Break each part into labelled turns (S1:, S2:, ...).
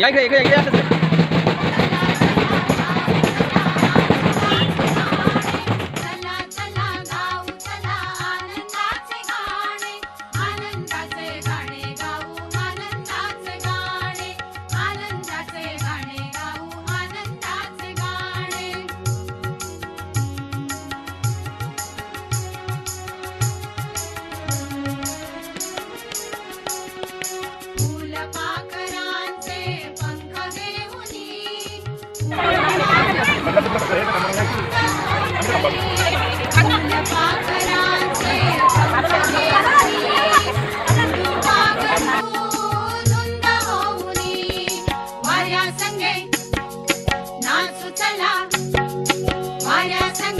S1: 可以，可以，可以。संगे नाचू चला. माझ्या संगे.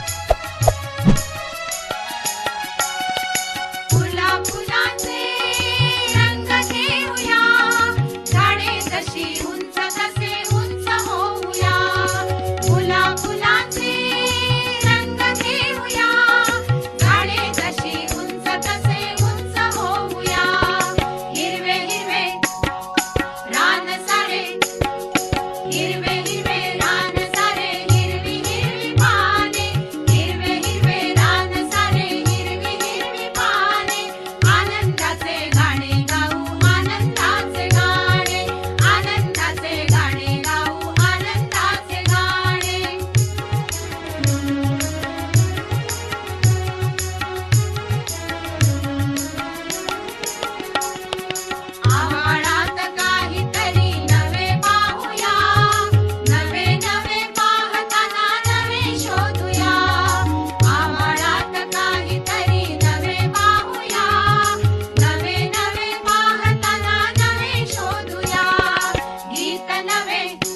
S1: Hey.